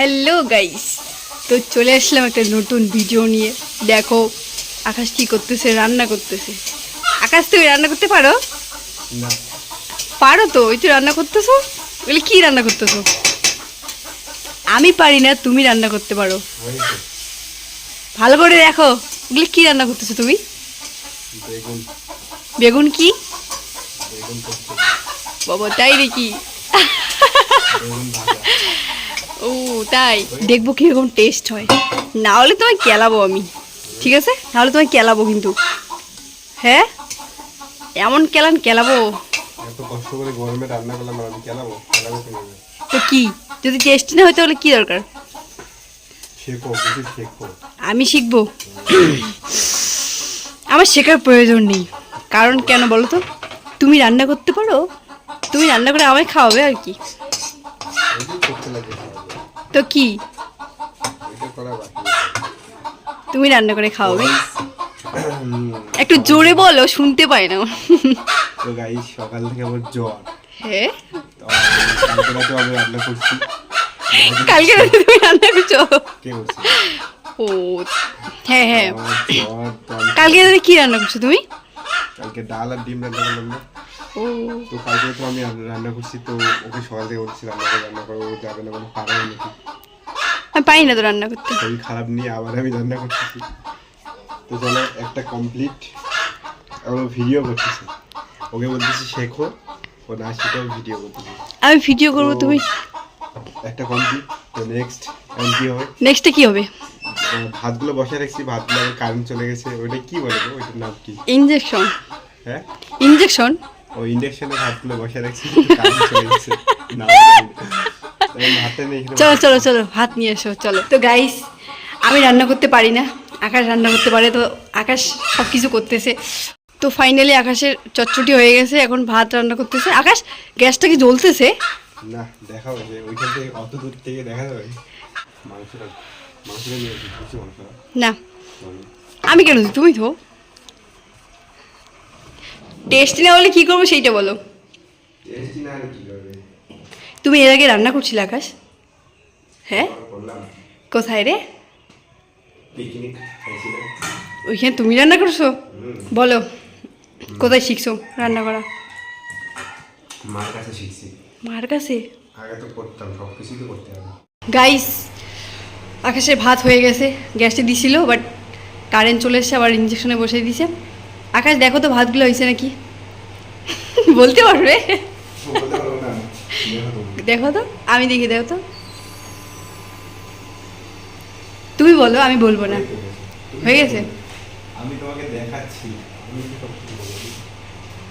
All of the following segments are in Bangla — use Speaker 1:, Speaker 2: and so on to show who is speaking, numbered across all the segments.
Speaker 1: হ্যালো গাইস তো চলে আসলাম একটা নতুন ভিডিও নিয়ে। দেখো আকাশ কি করতেছে রান্না করতেছে। আকাশ তুমি রান্না করতে পারো? পারো তো ওই তো রান্না করতেছো? বলে কি রান্না করতেছো? আমি পারি না তুমি রান্না করতে পারো। ভালো করে দেখো ওগুলি কি রান্না করতেছো তুমি?
Speaker 2: বেগুন।
Speaker 1: কি? বাবা তাই নাকি? তাই দেখব কীরকম টেস্ট হয়। না হলে তোমায় কেলাবো আমি ঠিক আছে? নাহলে তোমায় কেলাবো কিন্তু। হ্যাঁ? এমন কেলান কেলাবো।
Speaker 2: এত কষ্ট করে গরমে রান্না করলাম আমি কেলাবো? কেলাবো
Speaker 1: তো কি? যদি টেস্টি না হয় তাহলে কি দরকার? আমি শিখব। আমার শেখার প্রয়োজন নেই। কারণ কেন বলো তো? তুমি রান্না করতে পারো তুমি রান্না করে আমায় খাওয়াবে আর কি। তো কি? তুমি রান্না করে খাওয়াবে একটু জোরে বলো শুনতে পাই না।
Speaker 2: তো গাই সকাল থেকে আমার জ্বর।
Speaker 1: হ্যাঁ
Speaker 2: তো কালকে রাতে আমি রান্না করছি।
Speaker 1: কালকে রাতে তুমি রান্না করছ?
Speaker 2: কে
Speaker 1: ও হ্যাঁ হ্যাঁ। কালকে রাতে কি রান্না করছ তুমি?
Speaker 2: কালকে ডাল আর ডিম রান্না করলাম তো কালকে তো আমি রান্না- করছি তো ওকে সকাল থেকে বলছি রান্না করে রান্না করো ও যাবে না মানে পারে নাকি।
Speaker 1: আমি পারি না তো রান্না করতে।
Speaker 2: শরীর খারাপ নিয়ে আবার আমি রান্না করতেছি। তো চলো একটা কমপ্লিট আমরা ভিডিও করতেছি। ওকে বলতেছি শেখো। ও না শিখেও ভিডিও করতেছি।
Speaker 1: আমি ভিডিও করব তুমি
Speaker 2: একটা কমপ্লিট তো নেক্সট এখন কি হবে?
Speaker 1: নেক্সটে কি হবে?
Speaker 2: ভাতগুলো বসে রাখছি ভাতগুলো কারেন্ট চলে গেছে। ওইটা কি বলব ওইটার নাম কি?
Speaker 1: ইনজেকশন
Speaker 2: হ্যাঁ?
Speaker 1: ইনজেকশন
Speaker 2: ও ইন্ডাকশনে ভাতগুলো বসে রাখছি চলে না ভাতে
Speaker 1: চলো চলো চলো ভাত নিয়ে এসো চলো। তো গাইস আমি রান্না করতে পারি না আকাশ রান্না করতে পারে তো আকাশ সব কিছু করতেছে। তো ফাইনালি আকাশের চটচটি হয়ে গেছে এখন ভাত রান্না করতেছে। আকাশ গ্যাসটা কি জ্বলতেছে?
Speaker 2: না দেখাও যে ওইখান থেকে অত দূর থেকে দেখা যাবে?
Speaker 1: না। আমি কেন তুমি তো টেস্টি না হলে কি করব সেইটা বলো।
Speaker 2: টেস্টি না কি করবে?
Speaker 1: তুমি এর আগে রান্না করছিলে আকাশ? হ্যাঁ? কোথায় রে? ওইখানে তুমি রান্না করছ? বলো কোথায় শিখছো রান্না করা?
Speaker 2: মার কাছে শিখছি।
Speaker 1: মার কাছে?
Speaker 2: আগে তো করতাম সব কিছুই তো করতে হবে।
Speaker 1: গাইস আকাশের ভাত হয়ে গেছে গ্যাসটা দিছিল বাট কারেন্ট চলে এসছে আবার ইঞ্জেকশনে বসিয়ে দিছে আকাশ দেখো তো ভাতগুলো হয়েছে নাকি? বলতে পারবে?
Speaker 2: দেখো
Speaker 1: তো আমি দেখি দেখো তো। তুমি বলো আমি বলব না। হয়ে গেছে?
Speaker 2: আমি তোমাকে দেখাচ্ছি?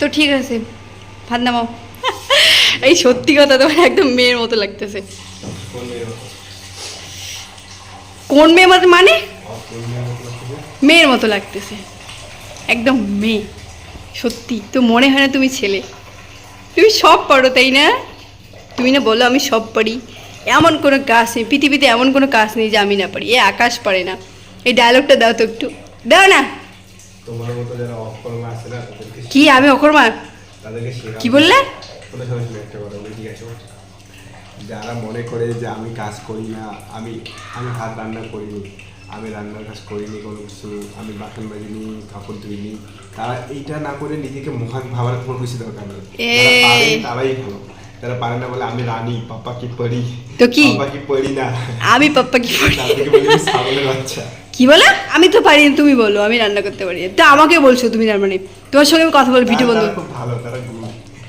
Speaker 1: তো ঠিক আছে ভাত নামাও। এই সত্যি কথা তোমার একদম মেয়ের মতো লাগতেছে।
Speaker 2: কোন
Speaker 1: মেয়ে মানে?
Speaker 2: মেয়ের মতো
Speaker 1: লাগতেছে। একদম মেয়ে। সত্যি তো মনে হয় না তুমি ছেলে। তুমি সব পারো তাই না? তুমি না বলো আমি সব পারি। এমন কোনো কাজ নেই পৃথিবীতে এমন কোনো কাজ নেই যে আমি না পারি। এ আকাশ পারে না। এই ডায়লগটা দাও তো একটু। দাও না।
Speaker 2: তোমার মতো যারা অকর্মা আছে না
Speaker 1: কি আমি অকর্মা?
Speaker 2: তাদেরকে
Speaker 1: কি বললে?
Speaker 2: যারা মনে করে যে আমি কাজ করি না আমি আমি ভাত রান্না করিনি আমি রান্নার কাজ করিনি কোনো কিছু আমি বাসন বাজিনি কাপড় ধুইনি। তারা এইটা না করে নিজেকে মহান ভাবার কোনো কিছু দরকার নেই। তারাই ভালো। যারা পারে না বলে আমি রানী পাপা কি পড়ি
Speaker 1: তো কি?
Speaker 2: পাপা কি পড়ি না?
Speaker 1: আমি পাপ্পা কি
Speaker 2: তাদেরকে বলি ছাগলের বাচ্চা।
Speaker 1: কি বলে? আমি তো পারি তুমি বলো আমি রান্না করতে পারি। তা আমাকে বলছো তুমি তার মানে তোমার সঙ্গে কথা বল ভিডিও
Speaker 2: তারা-
Speaker 1: বন্ধু
Speaker 2: খুব ভালো তারা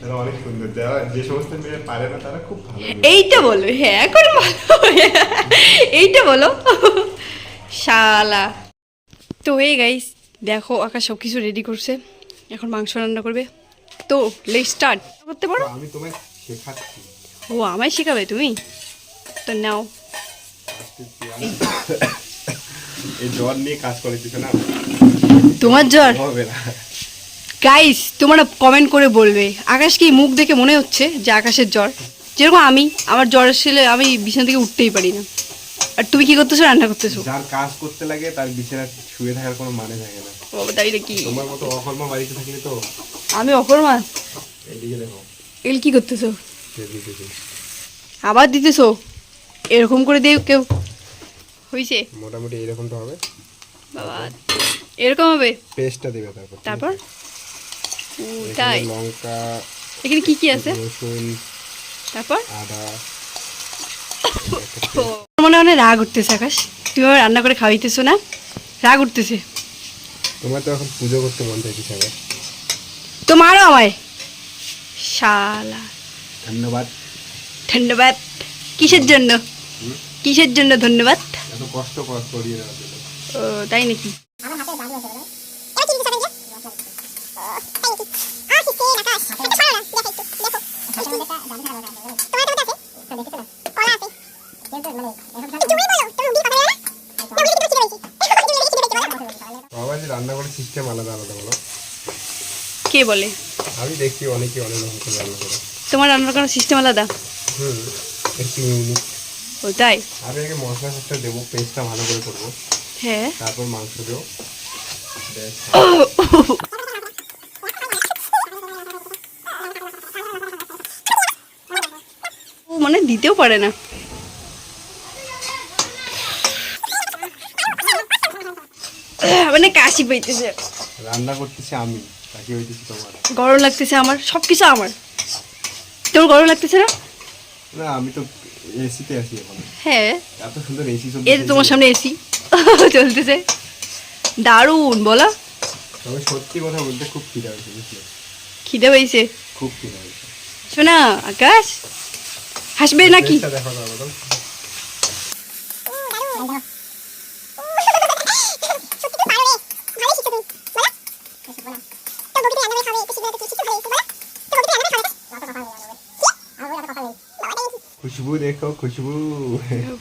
Speaker 2: তারা অনেক সুন্দর। যারা যে সমস্ত মেয়ে পারে না তারা খুব ভালো।
Speaker 1: এইটা বলো হ্যাঁ এখন বলো। এইটা বলো। শালা। তো এই গাইস দেখো আকাশ সব কিছু রেডি করছে। এখন মাংস রান্না করবে। তো লেট স্টার্ট করতে পারো?
Speaker 2: আমি তোমায় শেখাচ্ছি।
Speaker 1: ও আমায় শেখাবে তুমি? তো নাও।
Speaker 2: এই জ্বর নিয়ে কাজ করে না?
Speaker 1: তোমার জ্বর?
Speaker 2: হবে না।
Speaker 1: গাইস তোমরা কমেন্ট করে বলবে। আকাশ কি মুখ দেখে মনে হচ্ছে যে আকাশের জ্বর? যেরকম আমি আমার জ্বর আসলে আমি বিছানা থেকে উঠতেই পারি না। আর তুমি কি করতেছো? রান্না করতেছো?
Speaker 2: যার কাজ করতে লাগে তার বিছানা শুয়ে থাকার কোনো মানে থাকে না।
Speaker 1: বাবা তাই কি
Speaker 2: তোমার মতো অকর্মা বাড়িতে থাকলে তো
Speaker 1: আমি অকর্মা?
Speaker 2: এদিকে দেখো।
Speaker 1: এগুলো কি করতেছো? আবার দিতেছো? এরকম করে দিয়ে কেউ হয়েছে
Speaker 2: মোটামুটি এরকম তো হবে।
Speaker 1: বাবা এরকম হবে?
Speaker 2: পেস্টটা দেবে তারপর।
Speaker 1: তারপর? ও তাই?
Speaker 2: লঙ্কা
Speaker 1: এখানে কি কি আছে?
Speaker 2: রসুন
Speaker 1: তারপর?
Speaker 2: আদা
Speaker 1: মনে হয় রাগ উঠতেছে আকাশ। তুমি আমার রান্না করে খাওয়াইতেছো না? রাগ উঠতেছে।
Speaker 2: তোমার তো এখন পুজো করতে মন চাইছিস আবার।
Speaker 1: তো মারো আমায়। শালা।
Speaker 2: ধন্যবাদ।
Speaker 1: ধন্যবাদ। কিসের জন্য? কিসের জন্য ধন্যবাদ?
Speaker 2: এত কষ্ট করিয়ে দেওয়ার জন্য।
Speaker 1: ও তাই নাকি
Speaker 2: বাবা যে রান্না করার সিস্টেম আলাদা আলাদা বলো।
Speaker 1: কে বলে?
Speaker 2: আমি দেখি অনেকে অনেক রকম করে রান্না করে।
Speaker 1: তোমার রান্নার করার সিস্টেম আলাদা?
Speaker 2: হুম একটু ইউনিক
Speaker 1: ও তাই?
Speaker 2: আমি আগে মশলা সবটা দেবো পেস্টটা ভালো করে করব।
Speaker 1: হ্যাঁ।
Speaker 2: তারপর মাংস দেবো।
Speaker 1: ও মানে দিতেও পারে না। মানে কাশি পাইতেছে।
Speaker 2: রান্না করতেছি আমি তাকে হইতেছি তোমার।
Speaker 1: গরম লাগতেছে আমার সব কিছু আমার। তোর গরম লাগতেছে না?
Speaker 2: না আমি তো এসিতে আছি এখন।
Speaker 1: হ্যাঁ।
Speaker 2: এত সুন্দর এসি
Speaker 1: এই তোমার সামনে এসি। চলতেছে। দারুণ বলা।
Speaker 2: তবে সত্যি কথা বলতে খুব খিদা হয়েছে বুঝলে?
Speaker 1: খিদে পাইছে
Speaker 2: খুব খিদা হয়েছে
Speaker 1: শোনা আকাশ? হাসবে নাকি
Speaker 2: পেস্টটা দেখো না বলো खुशबू देखो खुशबू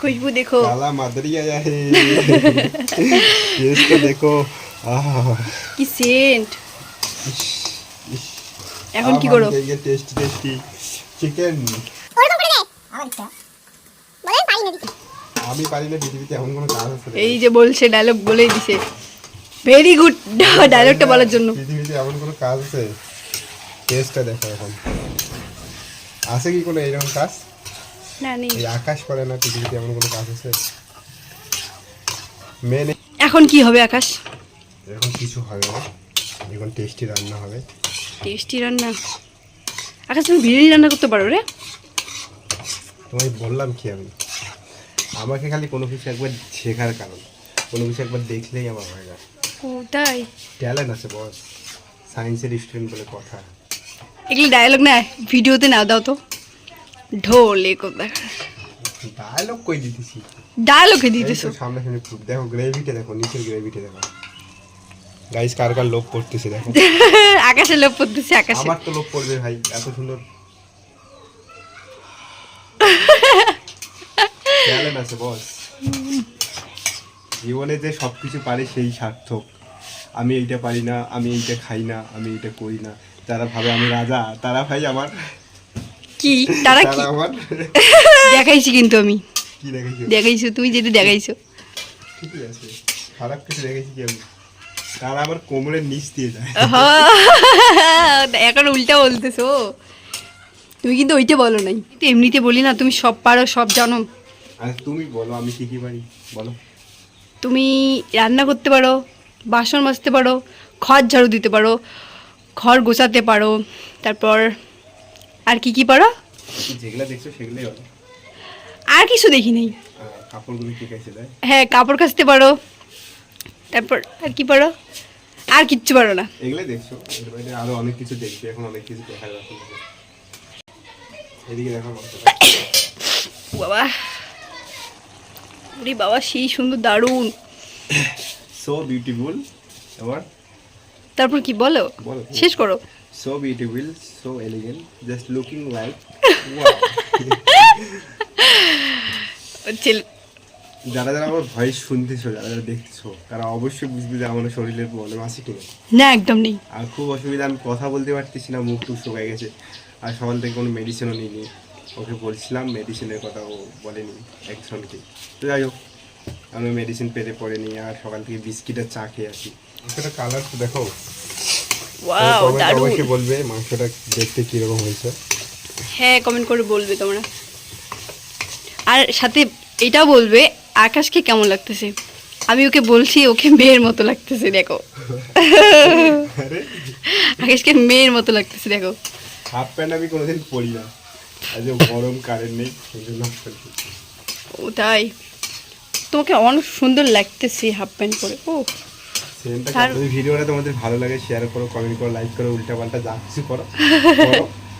Speaker 1: খুশবু দেখো
Speaker 2: काला मादरी आया है टेस्ट तो देखो आह
Speaker 1: কি সেন্ট এখন কি করো
Speaker 2: ये टेस्टी टेस्टी চিকেন আমি পারি না পৃথিবীতে এমন কোনো কাজ আছে রে?
Speaker 1: এই যে বলছে ডায়লগ বলেই দিছে ভেরি গুড ডায়লগটা বলার জন্য
Speaker 2: পৃথিবীতে এমন কোনো কাজ আছে টেস্টটা দেখো এখন আছে কি কোনো এরকম কাজ
Speaker 1: না নেই।
Speaker 2: আকাশ করে না পৃথিবীতে এমন কোনো কাজ আছে? মেন
Speaker 1: এখন কি হবে আকাশ?
Speaker 2: এরকম কিছু হবে না। এখন টেস্টি রান্না হবে।
Speaker 1: টেস্টি রান্না? আকাশ তুমি বিরিয়ানি রান্না করতে পারো রে।
Speaker 2: তোমায় বললাম কি আমি? আমাকে খালি কোনো কিছু একবার শেখার কারণ। কোনো কিছু একবার দেখলেই আমার হয়ে যায়
Speaker 1: ও তাই
Speaker 2: ট্যালেন্ট আছে বস সায়েন্সের স্টুডেন্ট বলে কথা।
Speaker 1: এগুলো ডায়লগ না ভিডিওতে না দাও তো। ঢোলে
Speaker 2: ডায়লগ কই দিতেছি?
Speaker 1: ডায়লগে দিতেছো।
Speaker 2: সামনে সামনে। দেখো গ্রেভিটা দেখো নিচের গ্রেভিটা দেখো। গাইস কার কার লোভ পড়তেছে দেখো।
Speaker 1: আকাশে লোভ পড়তেছে আকাশে।
Speaker 2: আমার তো লোভ পড়বে ভাই এত সুন্দর। ট্যালেন্ট আছে বস জীবনে যে সব কিছু পারে সেই সার্থক। আমি এইটা পারি না আমি এইটা খাই না আমি এইটা করি না। যারা ভাবে আমি রাজা তারা ভাই আমার
Speaker 1: কি? তারা কি? দেখাইছি কিন্তু আমি। দেখাইছো? তুমি যেটা দেখাইছো।
Speaker 2: ঠিকই আছে। খারাপ কিছু দেখেছি কি আমি? তারা আমার কোমরের নিচ দিয়ে যায়।
Speaker 1: এখন উল্টা বলতেছো। তুমি কিন্তু ওইটা বলো নাই। এমনিতে বলি না তুমি সব পারো সব জানো।
Speaker 2: আর তুমি বলো আমি কি কি পারি। বলো।
Speaker 1: তুমি রান্না করতে পারো বাসন মাজতে পারো খড় ঝাড়ু দিতে পারো খড় গোছাতে পারো তারপর আর কি কি পারো
Speaker 2: যেগুলো দেখছ সেগুলোই বলো
Speaker 1: আর কিছু দেখি নাই
Speaker 2: কাপড়গুলো ঠিক আছে দেয়?
Speaker 1: হ্যাঁ কাপড় কাচতে পারো। তারপর আর কি পারো আর কিচ্ছু পারো না।
Speaker 2: এগুলোই দেখছ। এর বাইরে আরও অনেক কিছু দেখবে এখন অনেক কিছু দেখার বাকি আছে। এদিকে দেখো
Speaker 1: বাবা। ওরে বাবা সেই সুন্দর দারুণ।
Speaker 2: সো বিউটিফুল এবার
Speaker 1: তারপর কি বলো। শেষ করো।
Speaker 2: So beautiful so elegant just looking like
Speaker 1: ছেলে
Speaker 2: যারা যারা আমার ভয়েস শুনতেছো যারা যারা দেখতেছো তারা অবশ্যই বুঝবে যে আমার শরীরের প্রবলেম আছে কিনা।
Speaker 1: না একদম নেই।
Speaker 2: আর খুব অসুবিধা আমি কথা বলতে পারতেছি না মুখ টুক শুকায় গেছে। আর সকাল থেকে কোনো মেডিসিনও নিইনি। ওকে বলছিলাম মেডিসিনের কথা ও বলেনি একজনকে। তো যাই হোক আমি মেডিসিন পেতে পড়েনি আর সকাল থেকে বিস্কিট আর চা খেয়ে আসি। কালার দেখো।
Speaker 1: ওয়াও দারুণ।
Speaker 2: অবশ্যই বলবে মাংসটা দেখতে কীরকম হয়েছে।
Speaker 1: হ্যাঁ কমেন্ট করে বলবে তোমরা। আর সাথে এটাও বলবে আকাশকে কেমন লাগতেছে? আমি ওকে বলছি ওকে মেয়ের মতো লাগতেছে দেখো। আকাশকে মেয়ের মতো লাগতেছে দেখো।
Speaker 2: হাফ প্যান্ট আমি কোনোদিন পরি না। আজ গরম কারেন্ট নেই।
Speaker 1: ও তাই। তোমাকে অনেক সুন্দর লাগতেছে হাফ প্যান্ট পরে। ও।
Speaker 2: যদি ভিডিওটা তোমাদের ভালো লাগে শেয়ার করো কমেন্ট করো লাইক করো উল্টা পাল্টা যা কিছু করো।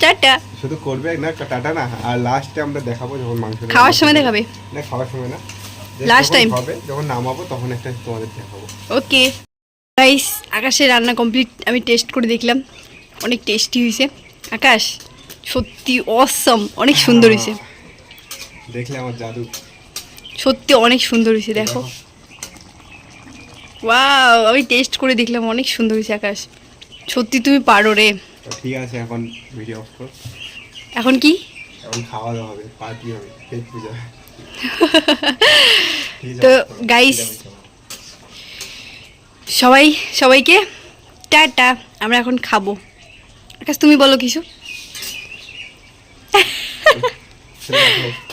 Speaker 1: টাটা।
Speaker 2: শুধু করবে না টাটা না আর লাস্টে আমরা দেখাবো যখন মাংস
Speaker 1: খাওয়ার সময় দেখাবে।
Speaker 2: না খাওয়ার সময় না। যখন
Speaker 1: time.
Speaker 2: হবে যখন নামাবো তখন একটা তোমাদের দেখাবো।
Speaker 1: ওকে গাইস আকাশের রান্না কমপ্লিট আমি টেস্ট করে দেখলাম। অনেক টেস্টি হয়েছে। আকাশ সত্যি অসম অনেক সুন্দর হয়েছে।
Speaker 2: দেখলে আমার জাদু।
Speaker 1: সত্যি অনেক সুন্দর হয়েছে দেখো। ওয়াও আমি টেস্ট করে দেখলাম অনেক সুন্দর হয়েছে আকাশ। সত্যি তুমি পারো রে।
Speaker 2: ঠিক আছে এখন ভিডিও অফ করো।
Speaker 1: এখন কি?
Speaker 2: এখন খাওয়া দাওয়া হবে পার্টি হবে পেট পূজা
Speaker 1: তো,
Speaker 2: আছে,
Speaker 1: সবাই সবাইকে টাটা আমরা এখন খাব। আকাশ তুমি বলো কিছু।